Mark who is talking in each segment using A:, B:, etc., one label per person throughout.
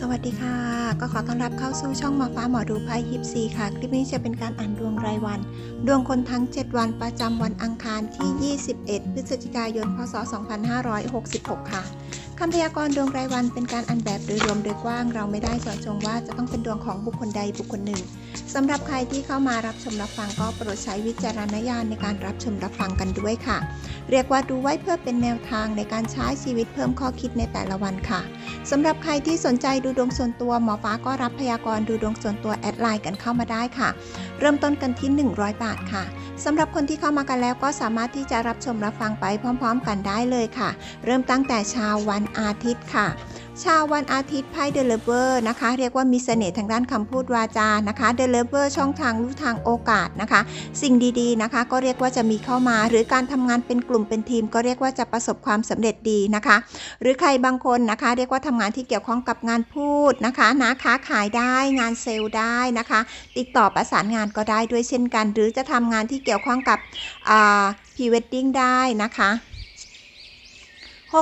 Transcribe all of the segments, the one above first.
A: สวัสดีค่ะ ก็ขอต้อนรับเข้าสู่ช่องหมาฟ้าหมอดูไพ่ยิปซีค่ะ คลิปนี้จะเป็นการอ่านดวงรายวัน ดวงคนทั้ง 7 วันประจำวันอังคารที่ 21 พฤศจิกายน พศ 2566 ค่ะคำพยากรณ์ดวงรายวันเป็นการอ่านแบบโดยรวมโดยกว้าง เราไม่ได้เจาะจงว่าจะต้องเป็นดวงของบุคคลใดบุคคลหนึ่งสำหรับใครที่เข้ามารับชมรับฟังก็โปรดใช้วิจารณญาณในการรับชมรับฟังกันด้วยค่ะ เรียกว่าดูไว้เพื่อเป็นแนวทางในการใช้ชีวิตเพิ่มข้อคิดในแต่ละวันค่ะสำหรับใครที่สนใจดูดวงส่วนตัวหมอฟ้าก็รับพยากรณ์ดูดวงส่วนตัวแอดไลน์กันเข้ามาได้ค่ะ เริ่มต้นกันที่ 100 บาทค่ะสำหรับคนที่เข้ามากันแล้วก็สามารถที่จะรับชมรับฟังไปพร้อม ๆ กันได้เลยค่ะ เริ่มตั้งแต่เช้าวันอาทิตย์ค่ะ ชาววันอาทิตย์ไพ่เดลเวอร์นะคะ เรียกว่ามีเสน่ห์ทางด้านคำพูดวาจานะคะเดลเวอร์ช่องทางรู้ทางโอกาสนะคะ สิ่งดีๆนะคะ ก็เรียกว่าจะมีเข้ามา หรือการทำงานเป็นกลุ่มเป็นทีม ก็เรียกว่าจะประสบความสำเร็จดีนะคะ หรือใครบางคนนะคะ เรียกว่าทำงานที่เกี่ยวข้องกับงานพูดนะคะนะค้าขายได้งานเซลล์ได้นะคะ ติดต่อประสานงานก็ได้ด้วยเช่นกัน หรือจะทำงานที่เกี่ยวข้องกับพรีเวดดิ้งได้นะคะ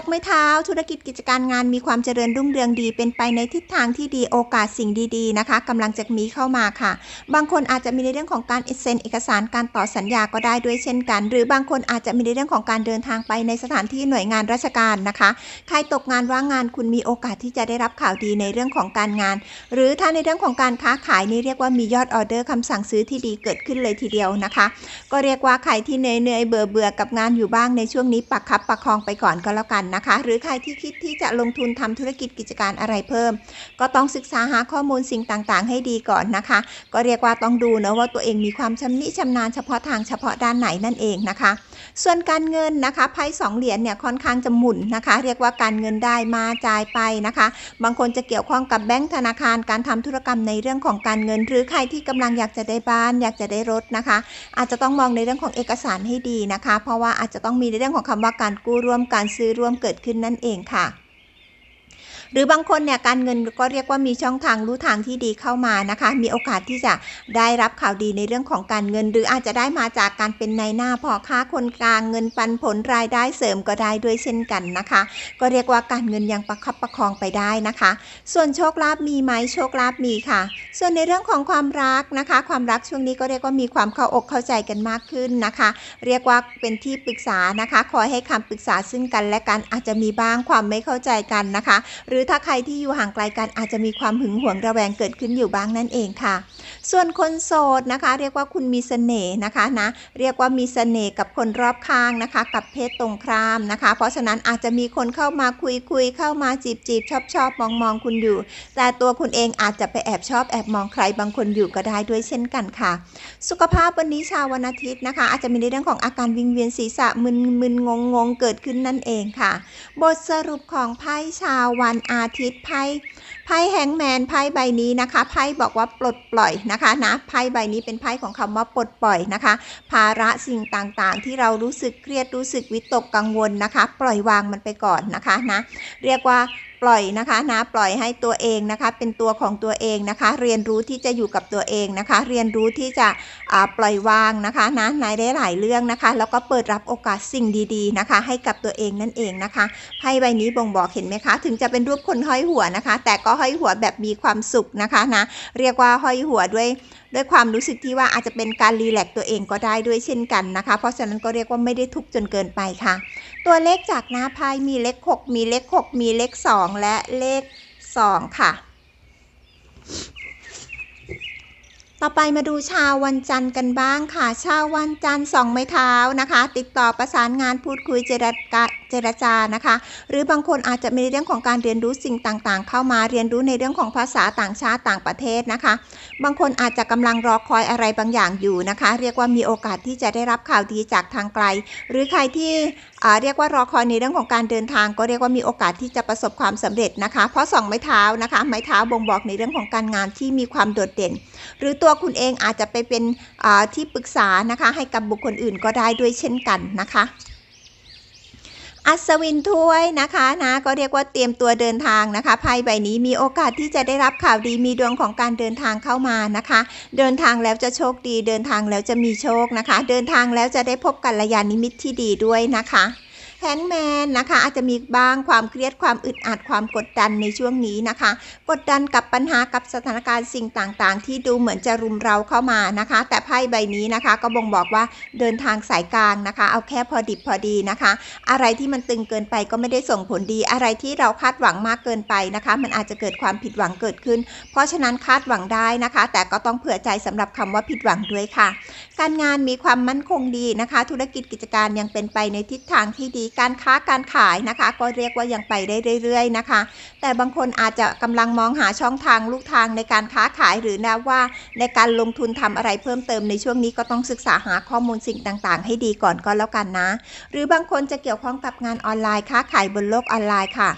A: กไม้เท้า ธุรกิจกิจการงานมีความเจริญรุ่งเรืองดี เป็นไปในทิศทางที่ดีโอกาสสิ่งดีๆนะคะกำลังจะมีเข้ามาค่ะ บางคนอาจจะมีในเรื่องของการเซ็นเอกสารการต่อสัญญาก็ได้ด้วยเช่นกัน หรือบางคนอาจจะมีในเรื่องของการเดินทางไปในสถานที่หน่วยงานราชการนะคะ ใครตกงานว่างงานคุณมีโอกาสที่จะได้รับข่าวดีในเรื่องของการงาน หรือถ้าในเรื่องของการค้าขายนี่เรียกว่ามียอดออเดอร์คำสั่งซื้อที่ดีเกิดขึ้นเลยทีเดียวนะคะ ก็เรียกว่าใครที่เหนื่อยเบื่อเบื่อกับงานอยู่บ้างในช่วงนี้ปักคับประคองไปก่อนก็แล้วกันนะคะ หรือใครที่คิดที่จะลงทุนทำธุรกิจกิจการอะไรเพิ่ม ก็ต้องศึกษาหาข้อมูลสิ่งต่างๆ ให้ดีก่อนนะคะ ก็เรียกว่าต้องดูนะว่าตัวเองมีความชำนิชำนาญเฉพาะทางเฉพาะด้านไหนนั่นเองนะคะส่วนการเงินนะคะไพ่สองเหรียญเนี่ยค่อนข้างจะหมุนนะคะ เรียกว่าการเงินได้มาจ่ายไปนะคะ บางคนจะเกี่ยวข้องกับแบงก์ธนาคารการทำธุรกรรมในเรื่องของการเงิน หรือใครที่กำลังอยากจะได้บ้าน อยากจะได้รถนะคะ อาจจะต้องมองในเรื่องของเอกสารให้ดีนะคะ เพราะว่าอาจจะต้องมีในเรื่องของคำว่าการกู้ร่วมการซื้อร่วมเกิดขึ้นนั่นเองค่ะ หรือบางคนเนี่ยการเงินก็เรียกว่ามีช่องทางรู้ทางที่ดีเข้ามานะคะ มีโอกาสที่จะได้รับข่าวดีในเรื่องของการเงิน หรืออาจจะได้มาจากการเป็นนายหน้าพ่อค้าคนกลางเงินปันผลรายได้เสริมก็ได้ด้วยเช่นกันนะคะ ก็เรียกว่าการเงินยังประคับประคองไปได้นะคะ ส่วนโชคลาภมีไหมโชคลาภมีค่ะ ส่วนในเรื่องของความรักนะคะ ความรักช่วงนี้ก็เรียกว่ามีความเข้าอกเข้าใจกันมากขึ้นนะคะ เรียกว่าเป็นที่ปรึกษานะคะ คอยให้คำปรึกษาซึ่งกันและกันอาจจะมีบ้างความไม่เข้าใจกันนะคะ หรือถ้าใครที่อยู่ห่างไกลกันอาจจะมีความหึงหวงระแวงเกิดขึ้นอยู่บ้างนั่นเองค่ะ ส่วนคนโสดนะคะ เรียกว่าคุณมีเสน่ห์นะคะนะเรียกว่ามีเสน่ห์กับคนรอบข้างนะคะ กับเพศตรงข้ามนะคะ เพราะฉะนั้นอาจจะมีคนเข้ามาคุยคุยเข้ามาจีบจีบชอบชอบมองมองคุณอยู่ แต่ตัวคุณเองอาจจะไปแอบชอบแอบมองใครบางคนอยู่ก็ได้ด้วยเช่นกันค่ะ สุขภาพวันนี้ชาววันอาทิตย์นะคะ อาจจะมีในเรื่องของอาการวิงเวียนศีรษะมึนมึนงงงเกิดขึ้นนั่นเองค่ะ บทสรุปของไพ่ชาววันอาทิตย์ไพ่ ไพ่แฮงแมนไพ่ใบนี้นะคะไพ่บอกว่าปลดปล่อยนะคะนะไพ่ใบนี้เป็นไพ่ของคำว่าปลดปล่อยนะคะ ภาระสิ่งต่างๆ ที่เรารู้สึกเครียดรู้สึกวิตกกังวลนะคะ ปล่อยวางมันไปก่อนนะคะนะเรียกว่า ปล่อยนะคะนะปล่อยให้ตัวเองนะคะ เป็นตัวของตัวเองนะคะ เรียนรู้ที่จะอยู่กับตัวเองนะคะ เรียนรู้ที่จะปล่อยวางนะคะนะในได้หลายเรื่องนะคะ แล้วก็เปิดรับโอกาสสิ่งดีๆนะคะ ให้กับตัวเองนั่นเองนะคะไพ่ใบนี้บ่งบอกเห็นไหมคะ ถึงจะเป็นรูปคนห้อยหัวนะคะ แต่ก็ห้อยหัวแบบมีความสุขนะคะนะเรียกว่าห้อยหัวด้วย ด้วยความรู้สึกที่ว่าอาจจะเป็นการรีแลกตัวเองก็ได้ด้วยเช่นกันนะคะ เพราะฉะนั้นก็เรียกว่าไม่ได้ทุกจนเกินไปค่ะ ตัวเลขจากหน้าไพ่มีเลข 6 มีเลข 6 มีเลข 2 และเลข 2 ค่ะ ต่อไปมาดูชาววันจันทร์กันบ้างค่ะ ชาววันจันทร์สองไม้เท้านะคะ ติดต่อประสานงานพูดคุยเจรจาเจรจานะคะ หรือบางคนอาจจะมีเรื่องของการเรียนรู้สิ่งต่างๆ เข้ามาเรียนรู้ในเรื่องของภาษาต่างชาติต่างประเทศนะคะ บางคนอาจจะกำลังรอคอยอะไรบางอย่างอยู่นะคะ เรียกว่ามีโอกาสที่จะได้รับข่าวดีจากทางไกล หรือใครที่ เรียกว่ารอคอยในเรื่องของการเดินทาง ก็เรียกว่ามีโอกาสที่จะประสบความสำเร็จนะคะ เพราะสองไม้เท้านะคะ ไม้เท้าบ่งบอกในเรื่องของการงานที่มีความโดดเด่น หรือตัวคุณเองอาจจะไปเป็นที่ปรึกษานะคะ ให้กับบุคคลอื่นก็ได้ด้วยเช่นกันนะคะ อัศวินถ้วยนะคะนะก็เรียกว่าเตรียมตัวเดินทางนะคะไพ่ใบนี้มีโอกาสที่จะได้รับข่าวดีมีดวงของการเดินทางเข้ามานะคะ เดินทางแล้วจะโชคดี เดินทางแล้วจะมีโชคนะคะ เดินทางแล้วจะได้พบกัลยาณมิตรที่ดีด้วยนะคะ งแมนนะคะ อาจจะมีบ้างความเครียดความอึดอัดความกดดันในช่วงนี้นะคะ กดดันกับปัญหากับสถานการณ์สิ่งต่างๆ ที่ดูเหมือนจะรุมเราเข้ามานะคะ แต่ไพ่ใบนี้นะคะ ก็บ่งบอกว่าเดินทางสายกลางนะคะ เอาแค่พอดิบพอดีนะคะ อะไรที่มันตึงเกินไปก็ไม่ได้ส่งผลดี อะไรที่เราคาดหวังมากเกินไปนะคะ มันอาจจะเกิดความผิดหวังเกิดขึ้น เพราะฉะนั้นคาดหวังได้นะคะ แต่ก็ต้องเผื่อใจสำหรับคำว่าผิดหวังด้วยค่ะ การงานมีความมั่นคงดีนะคะ ธุรกิจกิจการยังเป็นไปในทิศทางที่ดีการค้าการขายนะคะ ก็เรียกว่ายังไปได้เรื่อย ๆ นะคะ แต่บางคนอาจจะกำลังมองหาช่องทางลูกทางในการค้าขายหรือนะว่า ในการลงทุนทำอะไรเพิ่มเติมในช่วงนี้ก็ต้องศึกษาหาข้อมูลสิ่งต่างๆ ให้ดีก่อนก็แล้วกันนะ หรือบางคนจะเกี่ยวข้องกับงานออนไลน์ค้าขายบนโลกออนไลน์ค่ะ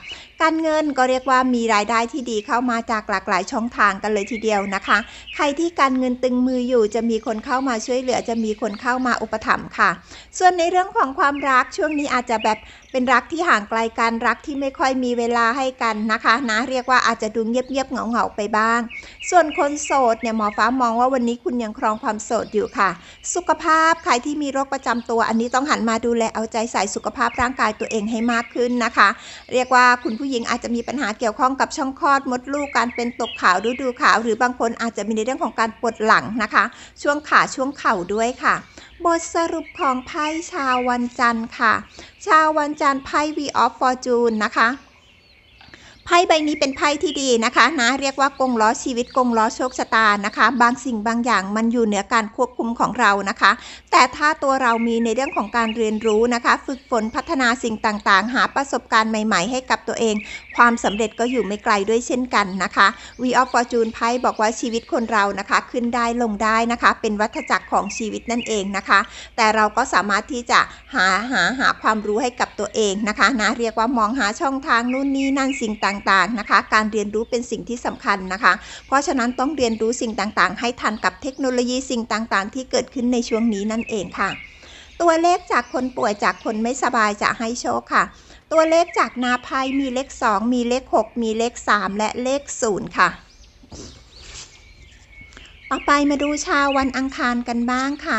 A: การเงินก็เรียกว่ามีรายได้ที่ดีเข้ามาจากหลากหลายช่องทางกันเลยทีเดียวนะคะ ใครที่การเงินตึงมืออยู่จะมีคนเข้ามาช่วยเหลือ จะมีคนเข้ามาอุปถัมภ์ค่ะ ส่วนในเรื่องของความรักช่วงนี้อาจจะแบบเป็นรักที่ห่างไกลกันรักที่ไม่ค่อยมีเวลาให้กันนะคะ นะเรียกว่าอาจจะดูเงียบๆเหงาๆไปบ้าง ส่วนคนโสดเนี่ยหมอฟ้ามองว่าวันนี้คุณยังครองความโสดอยู่ค่ะ สุขภาพใครที่มีโรคประจำตัว อันนี้ต้องหันมาดูแลเอาใจใส่สุขภาพร่างกายตัวเองให้มากขึ้นนะคะ เรียกว่าคุณผู้หญิงอาจจะมีปัญหาเกี่ยวข้องกับช่องคลอดมดลูกการเป็นตกขาวฤดูขาว หรือบางคนอาจจะมีในเรื่องของการปวดหลังนะคะ ช่วงขาช่วงเข่าด้วยค่ะ บทสรุปของไพ่ชาววันจันทร์ค่ะ ชาววันจันทร์ไพ่ V of Fortune นะคะ ไพ่ใบนี้เป็นไพ่ที่ดีนะคะนะเรียกว่ากงล้อชีวิตกงล้อโชคชะตานะคะ บางสิ่งบางอย่างมันอยู่เหนือการควบคุมของเรานะคะ แต่ถ้าตัวเรามีในเรื่องของการเรียนรู้นะคะ ฝึกฝนพัฒนาสิ่งต่างๆ หาประสบการณ์ใหม่ ๆ ให้กับตัวเอง ความสำเร็จก็อยู่ไม่ไกลด้วยเช่นกันนะคะ V of Fortune ไพ่บอกว่าชีวิตคนเรานะคะ ขึ้นได้ลงได้นะคะ เป็นวัฏจักรของชีวิตนั่นเองนะคะ แต่เราก็สามารถที่จะหาหาหาความรู้ให้กับตัวเองนะคะนะเรียกว่ามองหาช่องทางนู่นนี่นั่นสิ่งต่างๆนะคะ การเรียนรู้เป็นสิ่งที่สำคัญนะคะ เพราะฉะนั้นต้องเรียนรู้สิ่งต่างๆ ให้ทันกับเทคโนโลยีสิ่งต่างๆ ที่เกิดขึ้นในช่วงนี้นั่นเองค่ะ ตัวเลขจากคนป่วยจากคนไม่สบายจะให้โชคค่ะ ตัวเลขจากนาไพมีเลข 2 มีเลข 6 มีเลข 3 และเลข 0 ค่ะ ต่อไปมาดูชาววันอังคารกันบ้างค่ะ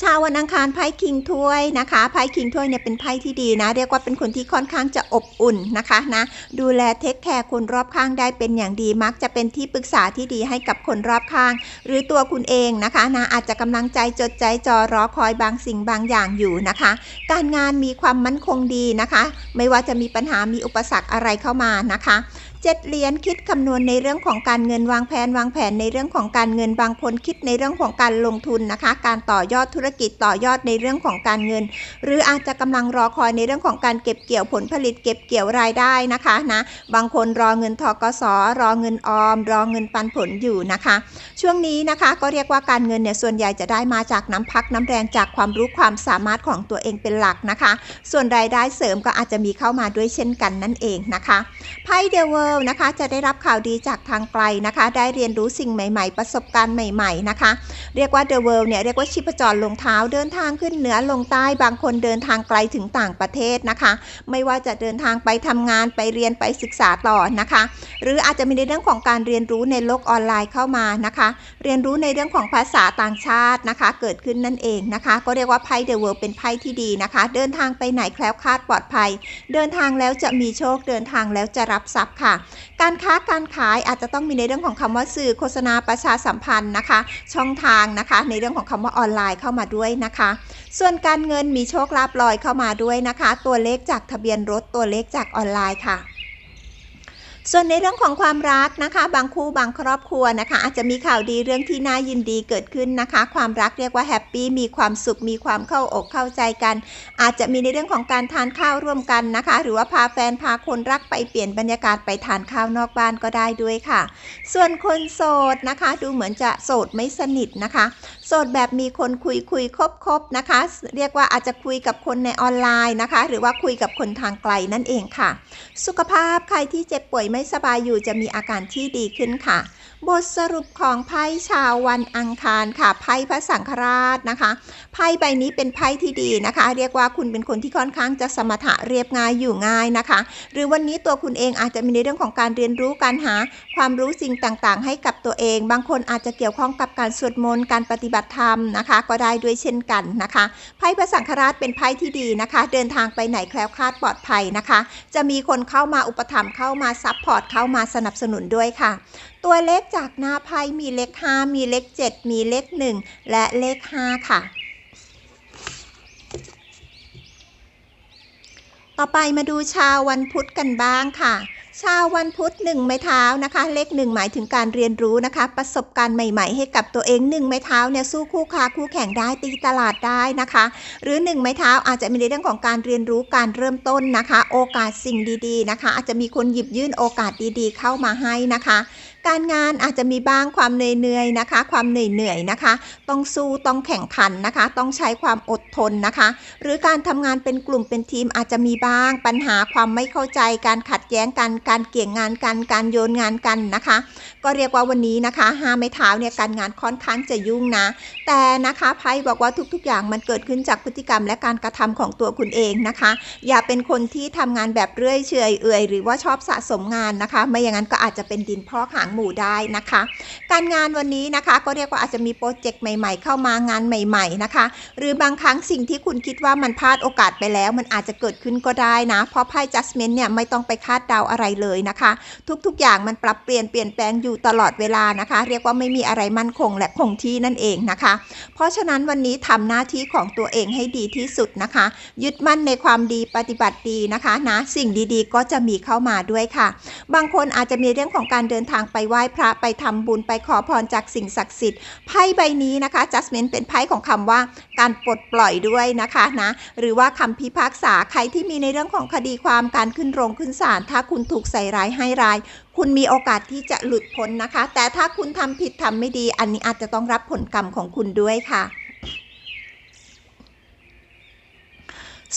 A: ชาววันอังคารไพ่คิงถ้วยนะคะไพ่คิงถ้วยเนี่ยเป็นไพ่ที่ดีนะ เรียกว่าเป็นคนที่ค่อนข้างจะอบอุ่นนะคะนะดูแลเทคแคร์คนรอบข้างได้เป็นอย่างดีมักจะเป็นที่ปรึกษาที่ดีให้กับคนรอบข้าง หรือตัวคุณเองนะคะนะอาจจะกำลังใจจดใจจอรอคอยบางสิ่งบางอย่างอยู่นะคะ การงานมีความมั่นคงดีนะคะ ไม่ว่าจะมีปัญหามีอุปสรรคอะไรเข้ามานะคะ เจ็ดเหรียญคิดคำนวณในเรื่องของการเงินวางแผนวางแผนในเรื่องของการเงินบางคนคิดในเรื่องของการลงทุนนะคะ การต่อยอดธุรกิจต่อยอดในเรื่องของการเงิน หรืออาจจะกำลังรอคอยในเรื่องของการเก็บเกี่ยวผลผลิตเก็บเกี่ยวรายได้นะคะนะบางคนรอเงินทกสรอเงินออม รอเงินปันผลอยู่นะคะ ช่วงนี้นะคะก็เรียกว่าการเงินเนี่ยส่วนใหญ่จะได้มาจากน้ำพักน้ำแรงจากความรู้ความสามารถของตัวเองเป็นหลักนะคะ ส่วนรายได้เสริมก็อาจจะมีเข้ามาด้วยเช่นกันนั่นเองนะคะไพ่เดเวลนะคะจะได้รับข่าวดีจากทางไกลนะคะ ได้เรียนรู้สิ่งใหม่ ๆ ประสบการณ์ใหม่ๆนะคะ เรียกว่าเดเวลเนี่ยเรียกว่าชิปจรลงเท้าเดินทางขึ้นเหนือลงใต้บางคนเดินทางไกลถึงต่างประเทศนะคะ ไม่ว่าจะเดินทางไปทำงานไปเรียนไปศึกษาต่อนะคะ หรืออาจจะมีในเรื่องของการเรียนรู้ในโลกออนไลน์เข้ามานะคะ เรียนรู้ในเรื่องของภาษาต่างชาตินะคะ เกิดขึ้นนั่นเองนะคะ ก็เรียกว่าไพ่เดอะเวิลด์เป็นไพ่ที่ดีนะคะ เดินทางไปไหนแคล้วคลาดปลอดภัย เดินทางแล้วจะมีโชคเดินทางแล้วจะรับทรัพย์ค่ะการค้าการขายอาจจะต้องมีในเรื่องของคำว่าสื่อโฆษณาประชาสัมพันธ์นะคะ ช่องทางนะคะ ในเรื่องของคำว่าออนไลน์เข้ามาด้วยนะคะ ส่วนการเงินมีโชคลาภลอยเข้ามาด้วยนะคะ ตัวเลขจากทะเบียนรถตัวเลขจากออนไลน์ค่ะ ส่วนในเรื่องของความรักนะคะ บางคู่บางครอบครัวนะคะ อาจจะมีข่าวดีเรื่องที่น่ายินดีเกิดขึ้นนะคะ ความรักเรียกว่าแฮปปี้มีความสุขมีความเข้าอกเข้าใจกัน อาจจะมีในเรื่องของการทานข้าวร่วมกันนะคะ หรือว่าพาแฟนพาคนรักไปเปลี่ยนบรรยากาศไปทานข้าวนอกบ้านก็ได้ด้วยค่ะ ส่วนคนโสดนะคะ ดูเหมือนจะโสดไม่สนิทนะคะ โสดแบบมีคนคุยคุยคบคบนะคะ เรียกว่าอาจจะคุยกับคนในออนไลน์นะคะ หรือว่าคุยกับคนทางไกลนั่นเองค่ะ สุขภาพใครที่เจ็บป่วยไม่ไม่สบายอยู่จะมีอาการที่ดีขึ้นค่ะ บทสรุปของไพ่ชาววันอังคารค่ะไพ่พระสังฆราชนะคะไพ่ใบนี้เป็นไพ่ที่ดีนะคะ เรียกว่าคุณเป็นคนที่ค่อนข้างจะสมถะเรียบง่ายอยู่ง่ายนะคะ หรือวันนี้ตัวคุณเองอาจจะมีในเรื่องของการเรียนรู้การหา ความรู้สิ่งต่างๆ ให้กับตัวเอง บางคนอาจจะเกี่ยวข้องกับการสวดมนต์การปฏิบัติธรรมนะคะ ก็ได้ด้วยเช่นกันนะคะไพ่พระสังฆราชเป็นไพ่ที่ดีนะคะ เดินทางไปไหนแคล้วคลาดปลอดภัยนะคะ จะมีคนเข้ามาอุปถัมภ์เข้ามาซัพพอร์ตเข้ามาสนับสนุนด้วยค่ะตัวเลขจากหน้าไพ่มีเลข 5 มีเลข 7 มีเลข 1 และเลข 5 ค่ะ ต่อไปมาดูชาววันพุธกันบ้างค่ะชาววันพุธหนึ่งไม้เท้านะคะ เลขหนึ่งหมายถึงการเรียนรู้นะคะ ประสบการณ์ใหม่ ๆ ให้กับตัวเองหนึ่งไม้เท้าเนี่ยสู้คู่ค้าคู่แข่งได้ตีตลาดได้นะคะ หรือหนึ่งไม้เท้าอาจจะมีในเรื่องของการเรียนรู้การเริ่มต้นนะคะ โอกาสสิ่งดีๆนะคะ อาจจะมีคนหยิบยื่นโอกาสดีๆ เข้ามาให้นะคะ การงานอาจจะมีบ้างความเหนื่อยๆนะคะ ความเหนื่อยๆนะคะ ต้องสู้ต้องแข่งขันนะคะ ต้องใช้ความอดทนนะคะ หรือการทำงานเป็นกลุ่มเป็นทีมอาจจะมีบ้าง ปัญหาความไม่เข้าใจการขัดแย้งกันการเกี่ยงงานกันการโยนงานกันนะคะ ก็เรียกว่าวันนี้นะคะห้าไม้เท้าเนี่ยการงานค่อนข้างจะยุ่งนะ แต่นะคะไพ่บอกว่าทุกๆ อย่างมันเกิดขึ้นจากพฤติกรรมและการกระทำของตัวคุณเองนะคะ อย่าเป็นคนที่ทำงานแบบเรื่อยเฉยเอื่อยหรือว่าชอบสะสมงานนะคะ ไม่อย่างนั้นก็อาจจะเป็นดินพอกหางหมูได้นะคะ การงานวันนี้นะคะก็เรียกว่าอาจจะมีโปรเจกต์ใหม่ ๆ เข้ามางานใหม่ ๆ นะคะ หรือบางครั้งสิ่งที่คุณคิดว่ามันพลาดโอกาสไปแล้ว มันอาจจะเกิดขึ้นก็ได้นะ เพราะไพ่ judgment เนี่ยไม่ต้องไปคาดเดาอะไรเลยนะคะ ทุกๆอย่างมันปรับเปลี่ยนเปลี่ยนแปลงอยู่ตลอดเวลานะคะ เรียกว่าไม่มีอะไรมั่นคงและคงที่นั่นเองนะคะ เพราะฉะนั้นวันนี้ทำหน้าที่ของตัวเองให้ดีที่สุดนะคะ ยึดมั่นในความดีปฏิบัติดีนะคะนะสิ่งดีๆ ก็จะมีเข้ามาด้วยค่ะ บางคนอาจจะมีเรื่องของการเดินทางไปไปไหว้พระไปทำบุญไปขอพรจากสิ่งศักดิ์สิทธิ์ไพ่ใบนี้นะคะจัสเมนเป็นไพ่ของคำว่าการปลดปล่อยด้วยนะคะนะหรือว่าคำพิพากษาใครที่มีในเรื่องของคดีความการขึ้นโรงขึ้นศาลถ้าคุณถูกใส่ร้ายให้ร้าย คุณมีโอกาสที่จะหลุดพ้นนะคะ แต่ถ้าคุณทำผิดทำไม่ดี อันนี้อาจจะต้องรับผลกรรมของคุณด้วยค่ะ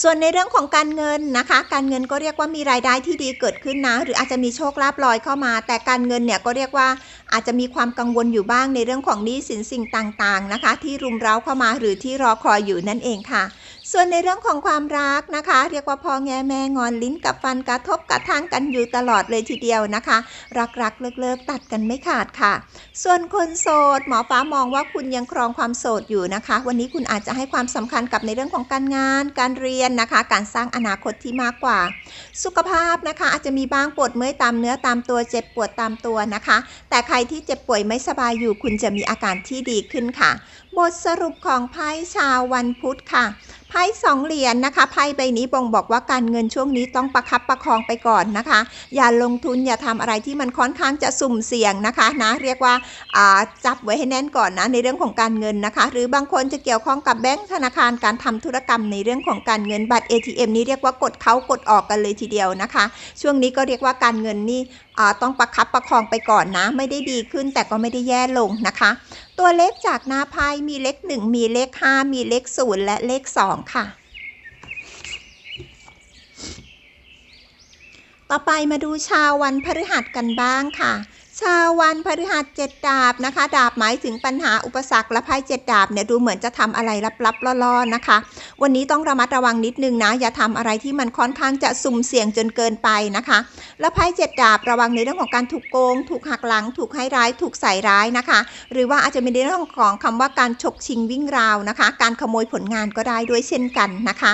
A: ส่วนในเรื่องของการเงินนะคะ การเงินก็เรียกว่ามีรายได้ที่ดีเกิดขึ้นนะ หรืออาจจะมีโชคลาภลอยเข้ามา แต่การเงินเนี่ยก็เรียกว่าอาจจะมีความกังวลอยู่บ้างในเรื่องของหนี้สินสิ่งต่างๆนะคะ ที่รุมเร้าเข้ามาหรือที่รอคอยอยู่นั่นเองค่ะ ส่วนในเรื่องของความรักนะคะ เรียกว่าพ่อแงแม่งอนลิ้นกับฟันกระทบกระทั่งกันอยู่ตลอดเลยทีเดียวนะคะ รักรักเลิกเลิกตัดกันไม่ขาดค่ะ ส่วนคนโสด หมอฟ้ามองว่าคุณยังครองความโสดอยู่นะคะ วันนี้คุณอาจจะให้ความสำคัญกับในเรื่องของการงาน การเรียนนะคะ การสร้างอนาคตที่มากกว่า สุขภาพนะคะ อาจจะมีบ้างปวดเมื่อยตามเนื้อตามตัวเจ็บปวดตามตัวนะคะ แต่ใครที่เจ็บป่วยไม่สบายอยู่ คุณจะมีอาการที่ดีขึ้นค่ะ บทสรุปของไพ่ชาววันพุธค่ะไพ่สองเหรียญนะคะไพ่ใบนี้บ่งบอกว่าการเงินช่วงนี้ต้องประคับประคองไปก่อนนะคะ อย่าลงทุนอย่าทำอะไรที่มันค่อนข้างจะสุ่มเสี่ยงนะคะนะเรียกว่าาจับไว้ให้แน่นก่อนนะในเรื่องของการเงินนะคะ หรือบางคนจะเกี่ยวข้องกับแบงก์ธนาคารการทำธุรกรรมในเรื่องของการเงินบัตร ATM นี้เรียกว่ากดเข้ากดออกกันเลยทีเดียวนะคะ ช่วงนี้ก็เรียกว่าการเงินนี่ต้องประคับประคองไปก่อนนะ ไม่ได้ดีขึ้นแต่ก็ไม่ได้แย่ลงนะคะ ตัวเลขจากหน้าไพ่มีเลข 1 มีเลข 5 มีเลข 0 และเลข 2 ค่ะ ต่อไปมาดูชาววันพฤหัสกันบ้างค่ะ ชาววันพฤหัสเจ็ดดาบนะคะ ดาบหมายถึงปัญหาอุปสรรคและไพ่เจ็ดดาบเนี่ยดูเหมือนจะทำอะไรลับๆล่อๆนะคะ วันนี้ต้องระมัดระวังนิดนึงนะ อย่าทำอะไรที่มันค่อนข้างจะสุ่มเสี่ยงจนเกินไปนะคะ แล้วไพ่เจ็ดดาบระวังในเรื่องของการถูกโกง ถูกหักหลัง ถูกให้ร้าย ถูกใส่ร้ายนะคะ หรือว่าอาจจะมีในเรื่องของคำว่าการฉกชิงวิ่งราวนะคะ การขโมยผลงานก็ได้ด้วยเช่นกันนะคะ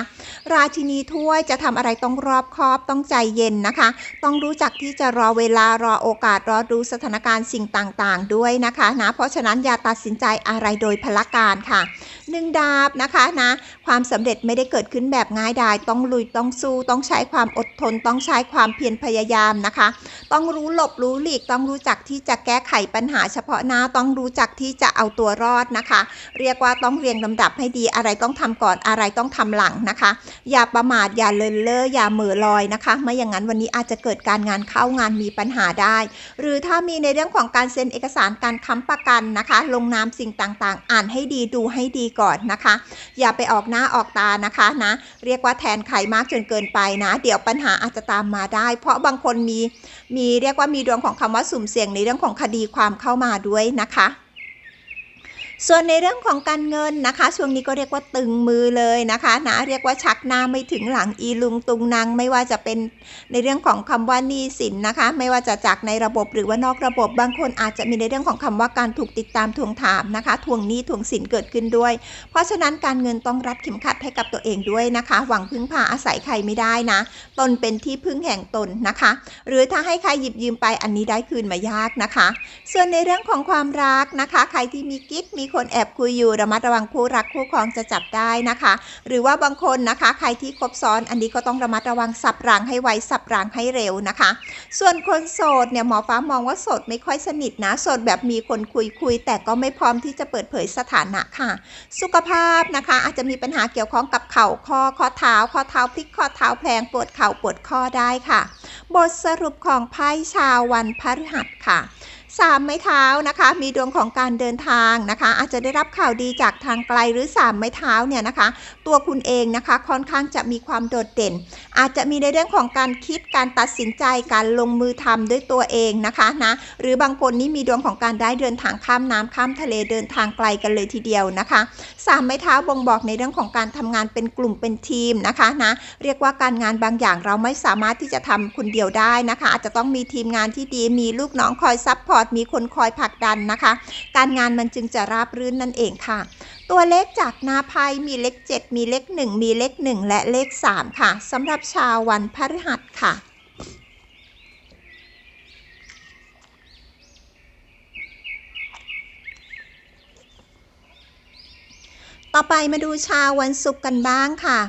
A: ราชินีถ้วยจะทำอะไรต้องรอบคอบต้องใจเย็นนะคะ ต้องรู้จักที่จะรอเวลารอโอกาสรอดูสถานการณ์สิ่งต่างๆ ด้วยนะคะนะเพราะฉะนั้นอย่าตัดสินใจอะไรโดยพละการค่ะ หนึ่งดาบนะคะนะความสำเร็จไม่ได้เกิดขึ้นแบบง่ายดายต้องลุยต้องสู้ต้องใช้ความอดทน ต้องใช้ความเพียรพยายามนะคะ ต้องรู้หลบรู้หลีกต้องรู้จักที่จะแก้ไขปัญหาเฉพาะหน้าต้องรู้จักที่จะเอาตัวรอดนะคะ เรียกว่าต้องเรียงลำดับให้ดีอะไรต้องทำก่อนอะไรต้องทำหลังนะคะ อย่าประมาทอย่าเลินเล่ออย่าเหม่อลอยนะคะไม่อย่างนั้นวันนี้อาจจะเกิดการงานเข้างานมีปัญหาได้ หรือถ้ามีในเรื่องของการเซ็นเอกสารการค้ำประกันนะคะ ลงนามสิ่งต่างๆ อ่านให้ดีดูให้ดีก่อนนะคะ อย่าไปออกหน้าออกตานะคะนะเรียกว่าแทนไข่มากจนเกินไปนะ เดี๋ยวปัญหาอาจจะตามมาได้ เพราะบางคนมีมีเรียกว่ามีดวงของคำว่าสุ่มเสี่ยงในเรื่องของคดีความเข้ามาด้วยนะคะ ส่วนในเรื่องของการเงินนะคะ ช่วงนี้ก็เรียกว่าตึงมือเลยนะคะนะเรียกว่าชักหน้าไม่ถึงหลังอีลุงตุงนางไม่ว่าจะเป็นในเรื่องของคำว่านี้สินนะคะ ไม่ว่าจะจากในระบบหรือว่านอกระบบบางคนอาจจะมีในเรื่องของคำว่าการถูกติดตามทวงถามนะคะทวงหนี้ทวงสินเกิดขึ้นด้วย เพราะฉะนั้นการเงินต้องรัดเข็มขัดให้กับตัวเองด้วยนะคะ หวังพึ่งพาอาศัยใครไม่ได้นะตนเป็นที่พึ่งแห่งตนนะคะ หรือถ้าให้ใครหยิบยืมไปอันนี้ได้คืนมายากนะคะ ส่วนในเรื่องของความรักนะคะ ใครที่มีกิ๊กมีคนแอบคุยอยู่ระมัดระวังคู่รักคู่ครองจะจับได้นะคะ หรือว่าบางคนนะคะ ใครที่คบซ้อนอันนี้ก็ต้องระมัดระวังสับรางให้ไวสับรางให้เร็วนะคะ ส่วนคนโสดเนี่ยหมอฟ้ามองว่าโสดไม่ค่อยสนิทนะโสดแบบมีคนคุยคุย แต่ก็ไม่พร้อมที่จะเปิดเผยสถานะค่ะ สุขภาพนะคะ อาจจะมีปัญหาเกี่ยวข้องกับเข่าข้อข้อเท้า ข้อเท้าพลิกข้อเท้าแพลงปวดเข่าปวดข้อได้ค่ะ บทสรุปของไพ่ชาววันพฤหัสค่ะ สามไม้เท้านะคะ มีดวงของการเดินทางนะคะ อาจจะได้รับข่าวดีจากทางไกลหรือสามไม้เท้าเนี่ยนะคะ ตัวคุณเองนะคะค่อนข้างจะมีความโดดเด่น อาจจะมีในเรื่องของการคิดการตัดสินใจการลงมือทำด้วยตัวเองนะคะนะหรือบางคนนี่มีดวงของการได้เดินทางข้ามน้ำข้ามทะเลเดินทางไกลกันเลยทีเดียวนะคะสามไม้เท้าบ่งบอกในเรื่องของการทำงานเป็นกลุ่มเป็นทีมนะคะนะเรียกว่าการงานบางอย่างเราไม่สามารถที่จะทำคนเดียวได้นะคะ อาจจะต้องมีทีมงานที่ดีมีลูกน้องคอยซัพพอร์ตมีคนคอยผลักดันนะคะ การงานมันจึงจะราบรื่นนั่นเองค่ะ ตัวเลขจากนาไพ่มีเลข 7 มีเลข 1 มีเลข 1 และเลข 3 ค่ะสำหรับชาววันพฤหัสค่ะต่อไปมาดูชาววันศุกร์กันบ้างค่ะ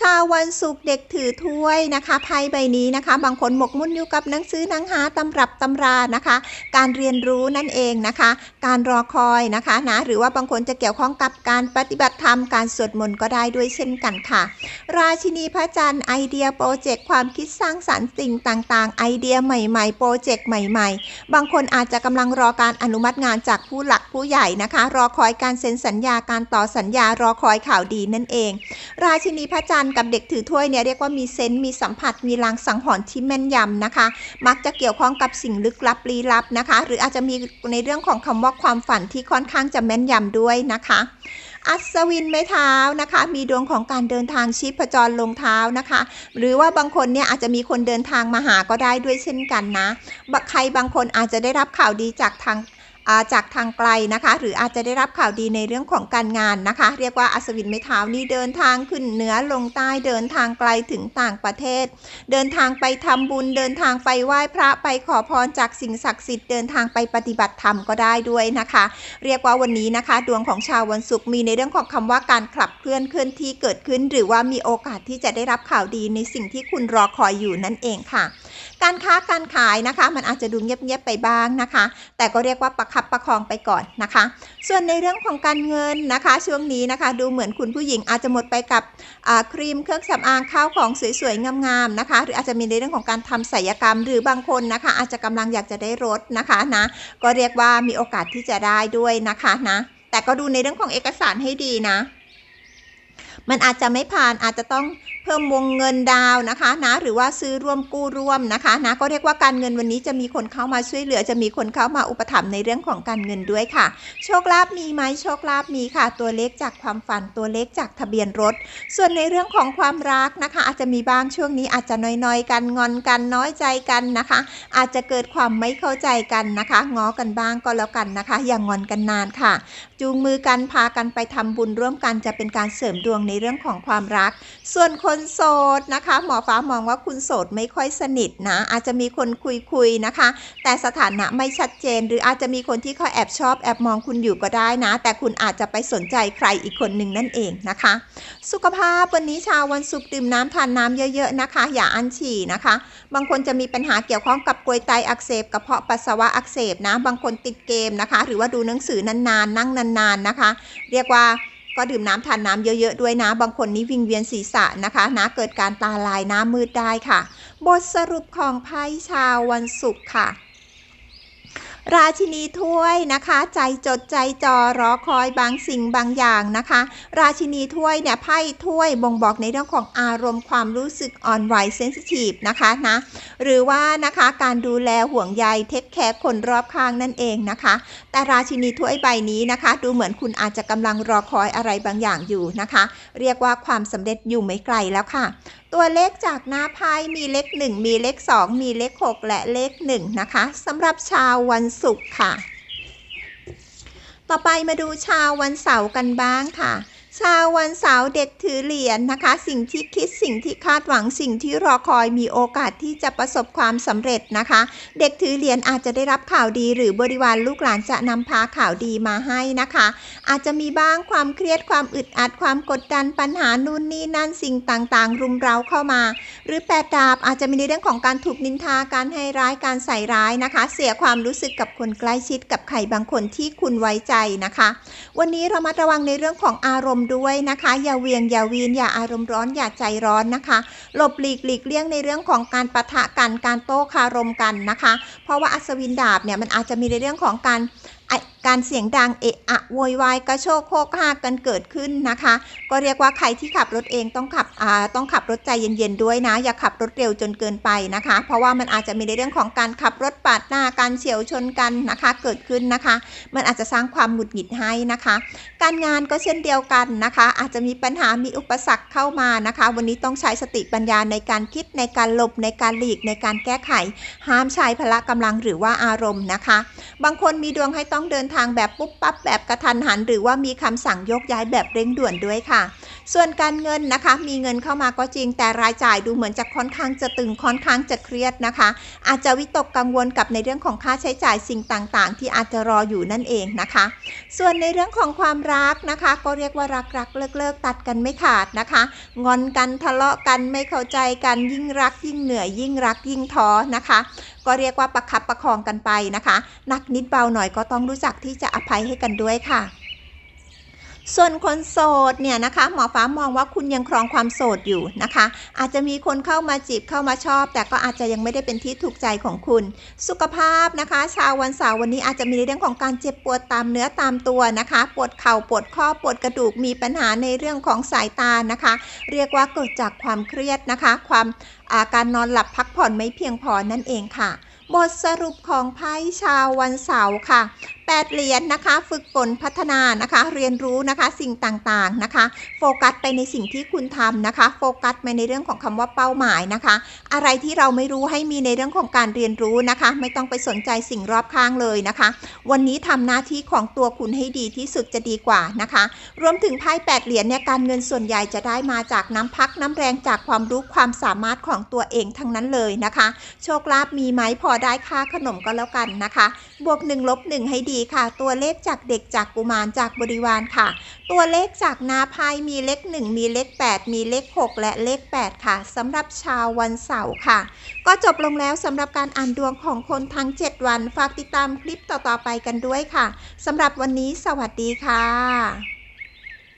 A: ชาววันศุกร์เด็กถือถ้วยนะคะไพ่ใบนี้นะคะ บางคนหมกมุ่นอยู่กับหนังสือหนังหาตำรับตำรานะคะ การเรียนรู้นั่นเองนะคะ การรอคอยนะคะนะหรือว่าบางคนจะเกี่ยวข้องกับการปฏิบัติธรรมการสวดมนต์ก็ได้ด้วยเช่นกันค่ะ ราชินีพระจันทร์ไอเดียโปรเจกต์ความคิดสร้างสรรค์สิ่งต่างๆ ไอเดียใหม่ๆ โปรเจกต์ใหม่ๆ บางคนอาจจะกำลังรอการอนุมัติงานจากผู้หลักผู้ใหญ่นะคะ รอคอยการเซ็นสัญญาการต่อสัญญารอคอยข่าวดีนั่นเอง ราชินีพระจันทร์กับเด็กถือถ้วยเนี่ยเรียกว่ามีเซนส์มีสัมผัส มีลางสังหรณ์ที่แม่นยำนะคะ มักจะเกี่ยวข้องกับสิ่งลึกลับลี้ลับนะคะ หรืออาจจะมีในเรื่องของคำว่าความฝันที่ค่อนข้างจะแม่นยำด้วยนะคะอัศวินไม้เท้านะคะ มีดวงของการเดินทางชีพจรลงเท้านะคะ หรือว่าบางคนเนี่ยอาจจะมีคนเดินทางมาหาก็ได้ด้วยเช่นกันนะใครบางคนอาจจะได้รับข่าวดีจากทาง จากทางไกลนะคะ หรืออาจจะได้รับข่าวดีในเรื่องของการงานนะคะ เรียกว่าอัศวินไม้เท้านี่เดินทางขึ้นเหนือลงใต้เดินทางไกลถึงต่างประเทศ เดินทางไปทำบุญ เดินทางไปไหว้พระไปขอพรจากสิ่งศักดิ์สิทธิ์เดินทางไปปฏิบัติธรรมก็ได้ด้วยนะคะ เรียกว่าวันนี้นะคะ ดวงของชาววันศุกร์มีในเรื่องของคำว่าการขับเคลื่อนเคลื่อนที่เกิดขึ้น หรือว่ามีโอกาสที่จะได้รับข่าวดีในสิ่งที่คุณรอคอยอยู่นั่นเองค่ะ การค้าการขายนะคะ มันอาจจะดูเงียบๆไปบ้างนะคะ แต่ก็เรียกว่าประคับประคองไปก่อนนะคะ ส่วนในเรื่องของการเงินนะคะ ช่วงนี้นะคะ ดูเหมือนคุณผู้หญิงอาจจะหมดไปกับครีมเครื่องสำอางข้าวของสวยๆงามๆนะคะ หรืออาจจะมีในเรื่องของการทำศัลยกรรม หรือบางคนนะคะ อาจจะกำลังอยากจะได้รถนะคะนะก็เรียกว่ามีโอกาสที่จะได้ด้วยนะคะนะแต่ก็ดูในเรื่องของเอกสารให้ดีนะ มันอาจจะไม่ผ่านอาจจะต้อง เพิ่มวงเงินดาวนะคะนะหรือว่าซื้อร่วมกู้ร่วมนะคะนะก็เรียกว่าการเงินวันนี้จะมีคนเข้ามาช่วยเหลือ จะมีคนเข้ามาอุปถัมภ์ในเรื่องของการเงินด้วยค่ะ โชคลาภมีไหมโชคลาภมีค่ะ ตัวเลขจากความฝันตัวเลขจากทะเบียนรถ ส่วนในเรื่องของความรักนะคะ อาจจะมีบ้างช่วงนี้อาจจะน้อยๆ กันงอนกันน้อยใจกันนะคะ อาจจะเกิดความไม่เข้าใจกันนะคะง้อกันบ้างก็แล้วกันนะคะ อย่างงอนกันนานค่ะ จูงมือกันพากันไปทำบุญร่วมกันจะเป็นการเสริมดวงในเรื่องของความรัก ส่วนคนโสดนะคะ หมอฟ้ามองว่าคุณโสดไม่ค่อยสนิทนะ อาจจะมีคนคุยคุยๆนะคะ แต่สถานะไม่ชัดเจน หรืออาจจะมีคนที่เขาแอบชอบแอบมองคุณอยู่ก็ได้นะ แต่คุณอาจจะไปสนใจใครอีกคนหนึ่งนั่นเองนะคะ สุขภาพวันนี้ชาววันศุกร์ดื่มน้ำทานน้ำเยอะๆนะคะ อย่าอั้นฉี่นะคะ บางคนจะมีปัญหาเกี่ยวข้องกับกรวยไตอักเสบกระเพาะปัสสาวะอักเสบนะ บางคนติดเกมนะคะ หรือว่าดูหนังสือนานๆ นั่งนานๆนะคะ เรียกว่า ก็ดื่มน้ำทานน้ำเยอะ ๆ ด้วยนะ บางคนนี้วิงเวียนศีรษะนะคะนะเกิดการตาลายหน้ามืดได้ค่ะ บทสรุปของไพ่ชาววันศุกร์ค่ะ ราชินีถ้วยนะคะ ใจจดใจจอรอคอยบางสิ่งบางอย่างนะคะ ราชินีถ้วยเนี่ยไพ่ถ้วยบ่งบอกในเรื่องของอารมณ์ความรู้สึกอ่อนไหวเซนซิทีฟนะคะนะหรือว่านะคะการดูแลห่วงใยเทคแคร์คนรอบข้างนั่นเองนะคะ แต่ราชินีถ้วยใบนี้นะคะ ดูเหมือนคุณอาจจะกำลังรอคอยอะไรบางอย่างอยู่นะคะ เรียกว่าความสำเร็จอยู่ไม่ไกลแล้วค่ะ ตัวเลขจากหน้าไพ่มีเลข 1 มีเลข 2 มีเลข 6 และเลข 1 นะคะสำหรับชาววันศุกร์ค่ะ ต่อไปมาดูชาววันเสาร์กันบ้างค่ะ ชาววันเสาร์เด็กถือเหรียญนะคะ สิ่งที่คิดสิ่งที่คาดหวังสิ่งที่รอคอยมีโอกาสที่จะประสบความสำเร็จนะคะ เด็กถือเหรียญอาจจะได้รับข่าวดีหรือบริวารลูกหลานจะนำพาข่าวดีมาให้นะคะ อาจจะมีบ้างความเครียดความอึดอัดความกดดันปัญหานู่นนี่นั่นสิ่งต่างๆ รุมเร้าเข้ามา หรือแปดดาบอาจจะมีในเรื่องของการถูกนินทาการให้ร้ายการใส่ร้ายนะคะ เสียความรู้สึกกับคนใกล้ชิดกับใครบางคนที่คุณไว้ใจนะคะ วันนี้เรามาระวังในเรื่องของอารมณ์ด้วยนะคะ อย่าเวียงอย่าวีนอย่าอารมณ์ร้อนอย่าใจร้อนนะคะ หลบหลีกหลีกเลี่ยงในเรื่องของการปะทะกันการโต้คารมกันนะคะ เพราะว่าอัศวินดาบเนี่ยมันอาจจะมีในเรื่องของการ การเสียงดังเอะอะโวยวายกระโชกโคกหากกันเกิดขึ้นนะคะ ก็เรียกว่าใครที่ขับรถเองต้องขับอ่าต้องขับรถใจเย็นๆด้วยนะ อย่าขับรถเร็วจนเกินไปนะคะ เพราะว่ามันอาจจะมีในเรื่องของการขับรถปาดหน้าการเฉียวชนกันนะคะ เกิดขึ้นนะคะ มันอาจจะสร้างความหงุดหงิดให้นะคะ การงานก็เช่นเดียวกันนะคะ อาจจะมีปัญหามีอุปสรรคเข้ามานะคะ วันนี้ต้องใช้สติปัญญาในการคิดในการหลบในการหลีกในการแก้ไข ห้ามใช้พละกำลังหรือว่าอารมณ์นะคะ บางคนมีดวงให้ต้องเดินทางแบบปุ๊บปั๊บแบบกระทันหัน หรือว่ามีคำสั่งยกย้ายแบบเร่งด่วนด้วยค่ะ ส่วนการเงินนะคะ มีเงินเข้ามาก็จริง แต่รายจ่ายดูเหมือนจะค่อนข้างจะตึงค่อนข้างจะเครียดนะคะ อาจจะวิตกกังวลกับในเรื่องของค่าใช้จ่ายสิ่งต่างๆ ที่อาจจะรออยู่นั่นเองนะคะ ส่วนในเรื่องของความรักนะคะ ก็เรียกว่ารักรักเลิกเลิกตัดกันไม่ขาดนะคะ งอนกันทะเลาะกันไม่เข้าใจกันยิ่งรักยิ่งเหนื่อยยิ่งรักยิ่งท้อนะคะ ก็เรียกว่าประคับประคองกันไปนะคะหนักนิดเบาหน่อยก็ต้องรู้จักที่จะอภัยให้กันด้วยค่ะ ส่วนคนโสดเนี่ยนะคะหมอฟ้ามองว่าคุณยังครองความโสดอยู่นะคะ อาจจะมีคนเข้ามาจีบเข้ามาชอบ แต่ก็อาจจะยังไม่ได้เป็นที่ถูกใจของคุณ สุขภาพนะคะ ชาววันเสาร์วันนี้อาจจะมีในเรื่องของการเจ็บปวดตามเนื้อตามตัวนะคะ ปวดเข่าปวดข้อปวดกระดูกมีปัญหาในเรื่องของสายตานะคะ เรียกว่าเกิดจากความเครียดนะคะ ความอาการนอนหลับพักผ่อนไม่เพียงพอนั่นเองค่ะบทสรุปของไพ่ชาววันเสาร์ค่ะ 8 เหรียญนะคะฝึกฝนพัฒนานะคะ เรียนรู้นะคะสิ่งต่างๆนะคะ โฟกัสไปในสิ่งที่คุณทำนะคะ โฟกัสไปในเรื่องของคำว่าเป้าหมายนะคะ อะไรที่เราไม่รู้ให้มีในเรื่องของการเรียนรู้นะคะ ไม่ต้องไปสนใจสิ่งรอบข้างเลยนะคะ วันนี้ทำหน้าที่ของตัวคุณให้ดีที่สุดจะดีกว่านะคะ รวมถึงไพ่8เหรียญเนี่ยการเงินส่วนใหญ่จะได้มาจากน้ำพักน้ำแรงจากความรู้ความสามารถของตัวเองทั้งนั้นเลยนะคะ โชคลาภมีไหมพอได้ค่าขนมก็แล้วกันนะคะ บวก1ลบ1ให้ดีค่ะ ตัวเลขจากเด็กจากกุมารจากบริวารค่ะ ตัวเลขจากนาพายมีเลข 1 มีเลข 8 มีเลข 6 และเลข 8 ค่ะสำหรับชาววันเสาร์ค่ะ ก็จบลงแล้วสำหรับการอ่านดวงของคนทั้ง 7 วัน ฝากติดตามคลิปต่อๆไปกันด้วยค่ะสำหรับวันนี้สวัสดีค่ะ